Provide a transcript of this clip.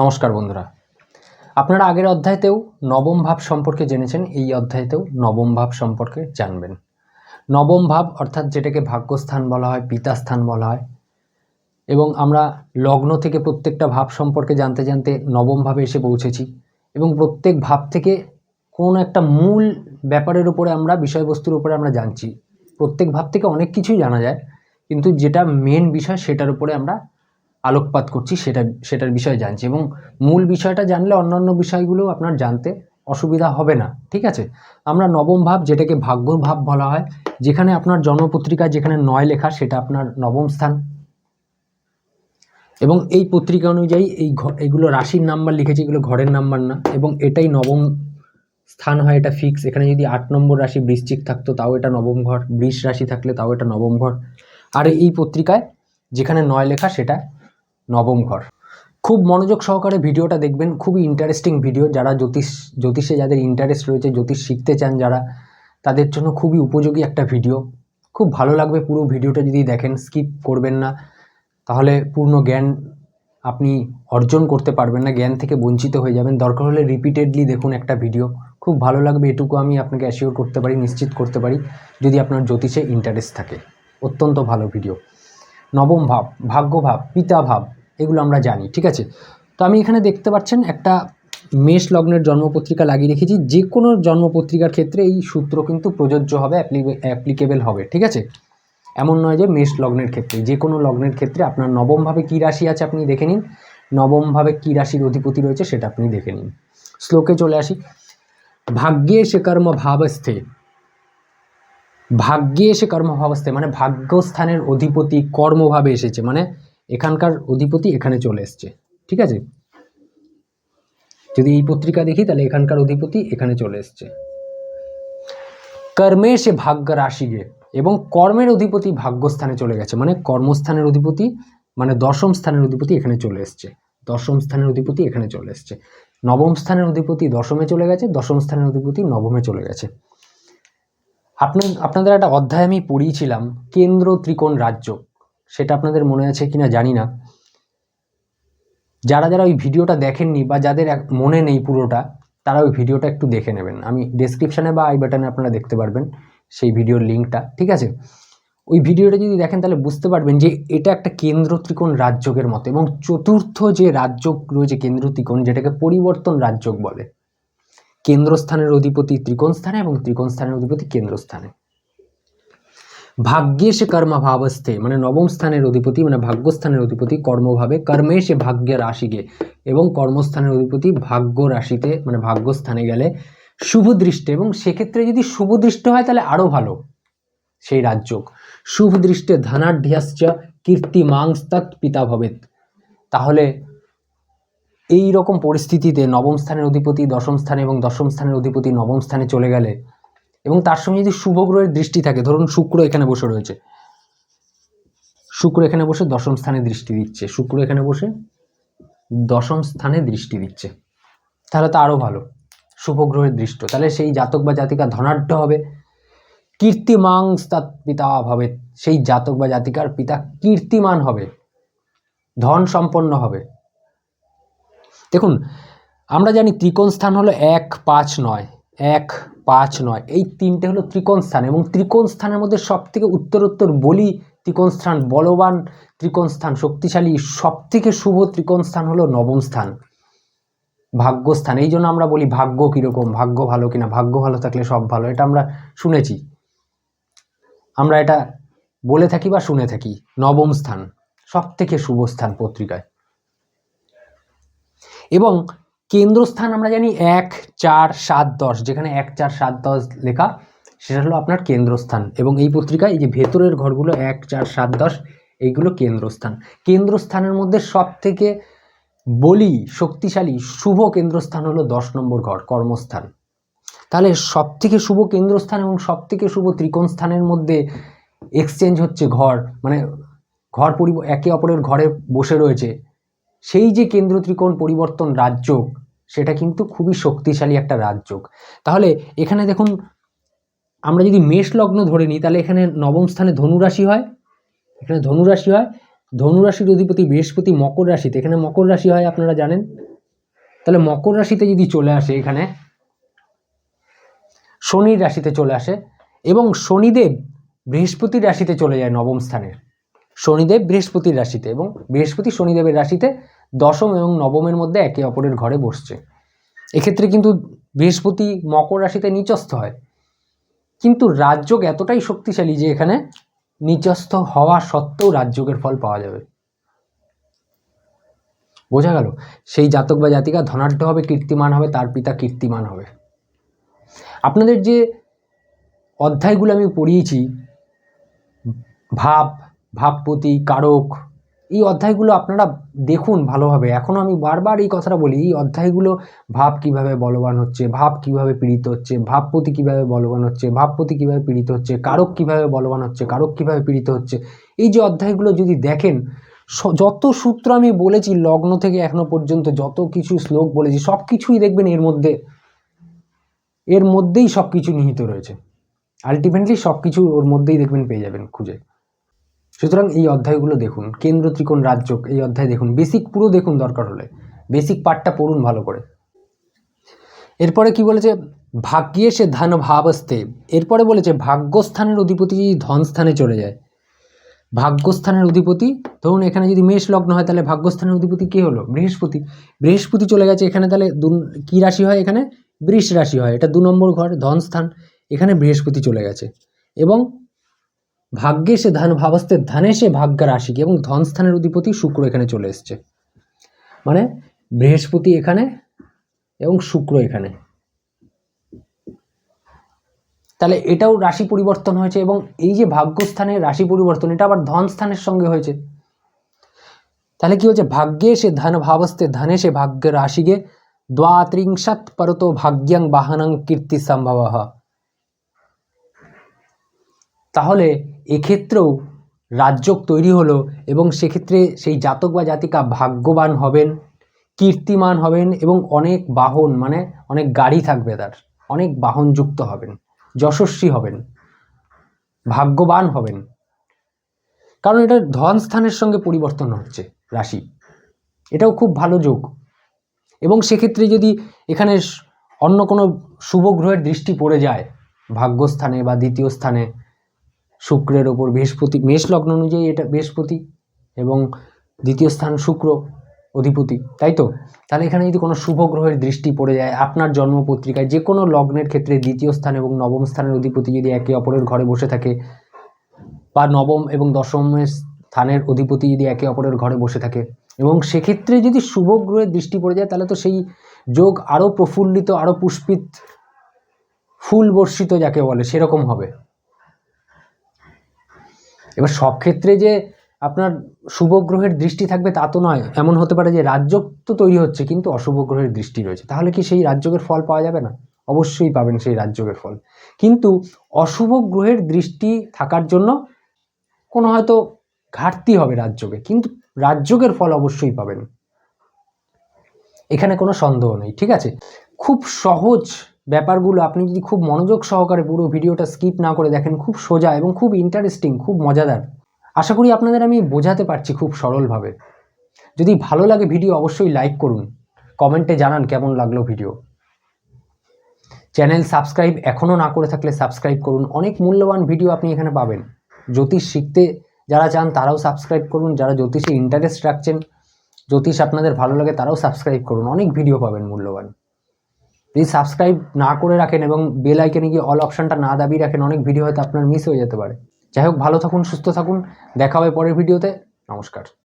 নমস্কার বন্ধুরা। আপনারা আগের অধ্যায়তেও নবম ভাব সম্পর্কে জেনেছেন, এই অধ্যায়তেও নবম ভাব সম্পর্কে জানবেন। নবম ভাব অর্থাৎ যেটাকে ভাগ্যস্থান বলা হয়, পিতাস্থান বলা হয়, এবং আমরা লগ্ন থেকে প্রত্যেকটা ভাব সম্পর্কে জানতে জানতে নবম ভাবে এসে পৌঁছেছি, এবং প্রত্যেক ভাব থেকে কোনো একটা মূল ব্যাপারের উপরে আমরা, বিষয়বস্তুর উপরে আমরা জানছি। প্রত্যেক ভাব থেকে অনেক কিছুই জানা যায়, কিন্তু যেটা মেন বিষয় সেটার উপরে আমরা আলোকপাত করছি, সেটা, সেটার বিষয়ে জানছি এবং মূল বিষয়টা জানলে অন্যান্য বিষয়গুলো আপনার জানতে অসুবিধা হবে না, ঠিক আছে? আমরা নবম ভাব যেটাকে ভাগ্য ভাব বলা হয়, যেখানে আপনার জন্মপত্রিকা যেখানে নয় লেখা সেটা আপনার নবম স্থান। এবং এই পত্রিকা অনুযায়ী এই এগুলো রাশির নাম্বার লিখেছি, এগুলো ঘরের নাম্বার না, এবং এটাই নবম স্থান হয়, এটা ফিক্স এখানে যদি আট নম্বর রাশি বৃশ্চিক থাকতো, তাও এটা নবম ঘর। বৃষ রাশি থাকলে তাও এটা নবম ঘর। আর এই পত্রিকায় যেখানে নয় লেখা সেটা নবম ঘর। খুব মনোযোগ সহকারে ভিডিওটা দেখবেন, খুবই ইন্টারেস্টিং ভিডিও যারা জ্যোতিষ, জ্যোতিষে যাদের ইন্টারেস্ট রয়েছে, জ্যোতিষ শিখতে চান যারা, তাদের জন্য খুবই উপযোগী একটা ভিডিও খুব ভালো লাগবে পুরো ভিডিওটা যদি দেখেন স্কিপ করবেন না। তাহলে পূর্ণ জ্ঞান আপনি অর্জন করতে পারবেন না, জ্ঞান থেকে বঞ্চিত হয়ে যাবেন। দরকার হলে রিপিটেডলি দেখুন একটা ভিডিও খুব ভালো লাগবে, এটুকু আমি আপনাকে অ্যাসিওর করতে পারি, নিশ্চিত করতে পারি, যদি আপনার জ্যোতিষে ইন্টারেস্ট থাকে। অত্যন্ত ভালো ভিডিও নবম ভাব, ভাগ্য ভাব, পিতা ভাব। এগুলো আমরা জানি, ঠিক আছে? তো আমি এখানে দেখতে পাচ্ছেন একটা মেষ লগ্নের জন্মপত্রিকা লাগিয়ে রেখেছি। যে কোনো জন্মপত্রিকার ক্ষেত্রে এই সূত্র কিন্তু প্রযোজ্য হবে অ্যাপ্লিকেবেল হবে, ঠিক আছে? এমন নয় যে মেষ লগ্নের ক্ষেত্রে যে কোনো লগ্নের ক্ষেত্রে আপনার নবমভাবে কী রাশি আছে আপনি দেখে নিন। নবমভাবে কী রাশির অধিপতি রয়েছে সেটা আপনি দেখে নিন। শ্লোকে চলে আসি। ভাগ্যে সে কর্ম ভাবস্থে। ভাগ্যে এসে কর্মভাবস্থে মানে ভাগ্যস্থানের অধিপতি কর্মভাবে এসেছে মানে এখানকার অধিপতি এখানে চলে এসছে, ঠিক আছে? যদি এই পত্রিকা দেখি, তাহলে এখানকার অধিপতি এখানে চলে এসছে। কর্মে সে ভাগ্য রাশিগে এবং কর্মের অধিপতি ভাগ্যস্থানে চলে গেছে মানে কর্মস্থানের অধিপতি মানে দশম স্থানের অধিপতি এখানে চলে এসছে। দশম স্থানের অধিপতি এখানে চলে এসছে। নবম স্থানের অধিপতি দশমে চলে গেছে, দশম স্থানের অধিপতি নবমে চলে গেছে। আপনার, আপনাদের একটা অধ্যায় আমি পড়িয়েছিলাম, কেন্দ্র ত্রিকোণ রাজ্য। সেটা আপনাদের মনে আছে কিনা জানি না। যারা যারা ওই ভিডিওটা দেখেননি বা যাদের মনে নেই পুরোটা, তারা ওই ভিডিওটা একটু দেখে নেবেন। আমি ডেসক্রিপশানে বা আই বাটনে আপনারা দেখতে পারবেন সেই ভিডিওর লিঙ্কটা ঠিক আছে? ওই ভিডিওটা যদি দেখেন তাহলে বুঝতে পারবেন যে এটা একটা কেন্দ্র ত্রিকোণ রাজযোগের মতো এবং চতুর্থ যে রাজযোগ রয়েছে কেন্দ্র ত্রিকোণ, যেটাকে পরিবর্তন রাজযোগ বলে। কেন্দ্রস্থানের অধিপতি ত্রিকোণ স্থানে এবং ত্রিকোণ স্থানের অধিপতি কেন্দ্রস্থানে। ভাগ্যে সে কর্মভাবস্থে মানে নবম স্থানের অধিপতি মানে ভাগ্যস্থানের অধিপতি কর্মভাবে, কর্মে সে ভাগ্যের রাশিকে এবং কর্মস্থানের অধিপতি ভাগ্য রাশিতে মানে ভাগ্যস্থানে গেলে শুভ দৃষ্টে এবং সেক্ষেত্রে যদি শুভ দৃষ্ট হয় তাহলে আরও ভালো সেই রাজযোগ। শুভ দৃষ্টে ধনাঢ্যাশ্চ কীর্তি মাংস্তৎ পিতা ভবেত তাহলে এই রকম পরিস্থিতিতে নবম স্থানের অধিপতি, দশম স্থানে এবং দশম স্থানের অধিপতি নবম স্থানে চলে গেলে এবং তার সঙ্গে যদি শুভ গ্রহের দৃষ্টি থাকে, ধরুন শুক্র এখানে বসে রয়েছে। শুক্র এখানে বসে দশম স্থানে দৃষ্টি দিচ্ছে। শুক্র এখানে বসে দশম স্থানে দৃষ্টি দিচ্ছে। তাহলে তো আরও ভালো। শুভ গ্রহের দৃষ্ট। তাহলে সেই জাতক বা জাতিকা ধনাঢ্য হবে। কীর্তিমাংস তার পিতা হবে সেই জাতক বা জাতিকার পিতা কীর্তিমান হবে। ধন সম্পন্ন হবে। দেখুন, আমরা জানি ত্রিকোণ স্থান হলো এক পাঁচ নয়। এক পাঁচ নয়। এই তিনটে হলো ত্রিকোণ স্থান এবং ত্রিকোণ স্থানের মধ্যে সব থেকে উত্তরোত্তর বলি ত্রিকোণ স্থান বলবান, ত্রিকোণ স্থান শক্তিশালী সব থেকে শুভ ত্রিকোণ স্থান হলো নবম স্থান। ভাগ্যস্থান এই জন্য আমরা বলি ভাগ্য কীরকম, ভাগ্য ভালো কিনা, ভাগ্য ভালো থাকলে সব ভালো, এটা আমরা শুনেছি। আমরা এটা বলে থাকি বা শুনে থাকি, নবম স্থান সব থেকে শুভ স্থান পত্রিকায়। এবং কেন্দ্রস্থান আমরা জানি এক চার সাত দশ, যেখানে এক, চার, সাত, দশ লেখা, সেটা হলো আপনার কেন্দ্রস্থান। এবং এই পত্রিকায় এই যে ভেতরের ঘরগুলো এক, চার, সাত, দশ, এইগুলো কেন্দ্রস্থান। কেন্দ্রস্থানের মধ্যে সব থেকে বলি, শক্তিশালী, শুভ কেন্দ্রস্থান হলো দশ নম্বর ঘর, কর্মস্থান। তাহলে সব থেকে শুভ কেন্দ্রস্থান এবং সব থেকে শুভ ত্রিকোণ স্থানের মধ্যে এক্সচেঞ্জ হচ্ছে ঘর মানে ঘর পরি, একে অপরের ঘরে বসে রয়েছে। সেই যে কেন্দ্র ত্রিকোণ পরিবর্তন রাজযোগ সেটা কিন্তু খুবই শক্তিশালী একটা রাজযোগ। তাহলে এখানে দেখুন, আমরা যদি মেষ লগ্ন ধরে নিই, তাহলে এখানে নবম স্থানে ধনুরাশি হয়। এখানে ধনুরাশি হয়। ধনুরাশির অধিপতি বৃহস্পতি মকর রাশিতে। এখানে মকর রাশি হয়, আপনারা জানেন। তাহলে মকর রাশিতে যদি চলে আসে এখানে, শনির রাশিতে চলে আসে এবং শনিদেব বৃহস্পতির রাশিতে চলে যায় নবম স্থানে। শনিদেব বৃহস্পতির রাশিতে এবং বৃহস্পতি শনিদেবের রাশিতে দশম এবং নবমের মধ্যে একে অপরের ঘরে বসছে। এক্ষেত্রে কিন্তু বৃহস্পতি মকর রাশিতে নিচস্থ হয়। কিন্তু রাজযোগ এতটাই শক্তিশালী যে এখানে নিচস্থ হওয়া সত্ত্বেও রাজযোগের ফল পাওয়া যাবে। বোঝা গেল? সেই জাতক বা জাতিকা ধনাঢ্য হবে, কীর্তিমান হবে, তার পিতা কীর্তিমান হবে। আপনাদের যে অধ্যায়গুলো আমি পড়িয়েছি, ভাব, ভাবপতি, কারক এই অধ্যায়গুলো আপনারা দেখুন ভালোভাবে। এখনও আমি বারবার এই কথাটা বলি, এই অধ্যায়গুলো ভাব কীভাবে বলবান হচ্ছে, ভাব কীভাবে পীড়িত হচ্ছে ভাবপতি কীভাবে বলবান হচ্ছে ভাবপতি কীভাবে পীড়িত হচ্ছে, কারক কীভাবে বলবান হচ্ছে, কারক কীভাবে পীড়িত হচ্ছে, এই যে অধ্যায়গুলো যদি দেখেন যত সূত্র আমি বলেছি, লগ্ন থেকে এখনও পর্যন্ত যত কিছু শ্লোক বলেছি সব কিছুই দেখবেন এর মধ্যে, এর মধ্যেই সব কিছু নিহিত রয়েছে। আলটিমেটলি সব কিছু ওর মধ্যেই দেখবেন পেয়ে যাবেন খুঁজে। সুতরাং এই অধ্যায়গুলো দেখুন, কেন্দ্র ত্রিকোণ রাজযোগ, এই অধ্যায় দেখুন বেসিক পুরো দেখুন দরকার হলে। বেসিক পার্টটা পড়ুন ভালো করে। এরপরে কি বলেছে? ভাগ্যে সে ধান ভাবস্তে এরপরে বলেছে, ভাগ্যস্থানের অধিপতি ধনস্থানে চলে যায়। ভাগ্যস্থানের অধিপতি, ধরুন এখানে যদি মেষ লগ্ন হয়, তাহলে ভাগ্যস্থানের অধিপতি কে হলো? বৃহস্পতি। বৃহস্পতি চলে গেছে এখানে, তাহলে দু, কী রাশি হয় এখানে? বৃষ রাশি হয়। এটা দু নম্বর ঘর, ধনস্থান। এখানে বৃহস্পতি চলে গেছে। এবং ভাগ্যে সে ধান ভাবস্তে ধানে সে ভাগ্য রাশিকে এবং ধনস্থানের অধিপতি শুক্র এখানে চলে এসছে। মানে বৃহস্পতি এখানে এবং শুক্র এখানে। তাহলে এটাও রাশি পরিবর্তন হয়েছে এবং এই যে ভাগ্যস্থানের রাশি পরিবর্তন, এটা আবার ধন স্থানের সঙ্গে হয়েছে। তাহলে কি হচ্ছে ভাগ্যে সে ধন ভাবস্তে ধনে সে ভাগ্য রাশিকে দ্বাত্রিংশত পরত ভাগ্যাং বাহানাং কীর্তি সম্ভব। তাহলে এক্ষেত্রেও রাজযোগ তৈরি হলো এবং সেক্ষেত্রে সেই জাতক বা জাতিকা ভাগ্যবান হবেন, কীর্তিমান হবেন এবং অনেক বাহন মানে অনেক গাড়ি থাকবে তার, অনেক বাহনযুক্ত হবেন, যশস্বী হবেন, ভাগ্যবান হবেন। কারণ এটা ধন স্থানের সঙ্গে পরিবর্তন হচ্ছে রাশি। এটাও খুব ভালো যোগ। এবং সেক্ষেত্রে যদি এখানে অন্য কোনো শুভ গ্রহের দৃষ্টি পড়ে যায়, ভাগ্যস্থানে বা দ্বিতীয় স্থানে শুক্রের ওপর বৃহস্পতি, মেষ লগ্ন অনুযায়ী এটা বৃহস্পতি এবং দ্বিতীয় স্থান শুক্র অধিপতি, তাই তো? তাহলে এখানে যদি কোনো শুভ গ্রহের দৃষ্টি পড়ে যায়, আপনার জন্মপত্রিকায় যে কোনো লগ্নের ক্ষেত্রে দ্বিতীয় স্থান এবং নবম স্থানের অধিপতি যদি একে অপরের ঘরে বসে থাকে বা নবম এবং দশমের স্থানের অধিপতি যদি একে অপরের ঘরে বসে থাকে এবং সেক্ষেত্রে যদি শুভ গ্রহের দৃষ্টি পড়ে যায়, তাহলে তো সেই যোগ আরও প্রফুল্লিত, আরও পুষ্পিত, ফুল বর্ষিত যাকে বলে, সেরকম হবে। এবার সব ক্ষেত্রে যে আপনার শুভ গ্রহের দৃষ্টি থাকবে তা তো নয়। এমন হতে পারে যে রাজযোগ তো তৈরি হচ্ছে, কিন্তু অশুভ গ্রহের দৃষ্টি রয়েছে। তাহলে কি সেই রাজযোগের ফল পাওয়া যাবে না? অবশ্যই পাবেন সেই রাজযোগের ফল। কিন্তু অশুভ গ্রহের দৃষ্টি থাকার জন্য কোনো হয়তো ঘাটতি হবে রাজযোগে, কিন্তু রাজযোগের ফল অবশ্যই পাবেন। এখানে কোনো সন্দেহ নেই, ঠিক আছে? খুব সহজ ব্যাপারগুলো আপনি যদি খুব মনোযোগ সহকারে পুরো ভিডিওটা স্কিপ না করে দেখেন, খুব সোজা এবং খুব ইন্টারেস্টিং খুব মজাদার। আশা করি আপনাদের আমি বোঝাতে পারছি খুব সরলভাবে। যদি ভালো লাগে ভিডিও, অবশ্যই লাইক করুন। কমেন্টে জানান কেমন লাগল ভিডিও। চ্যানেল সাবস্ক্রাইব এখনও না করে থাকলে সাবস্ক্রাইব করুন। অনেক মূল্যবান ভিডিও আপনি এখানে পাবেন। জ্যোতিষ শিখতে যারা চান তারাও সাবস্ক্রাইব করুন। যারা জ্যোতিষে ইন্টারেস্ট রাখছেন, জ্যোতিষ আপনাদের ভালো লাগে তারাও সাবস্ক্রাইব করুন। অনেক ভিডিও পাবেন মূল্যবান। যদি সাবস্ক্রাইব না করে রাখেন এবং বেল আইকনে গিয়ে অল অপশনটা না দাবিয়ে রাখেন, অনেক ভিডিও হয়তো আপনার মিস হয়ে যেতে পারে। যাই হোক, ভালো থাকুন, সুস্থ থাকুন, দেখা হবে পরের ভিডিওতে নমস্কার।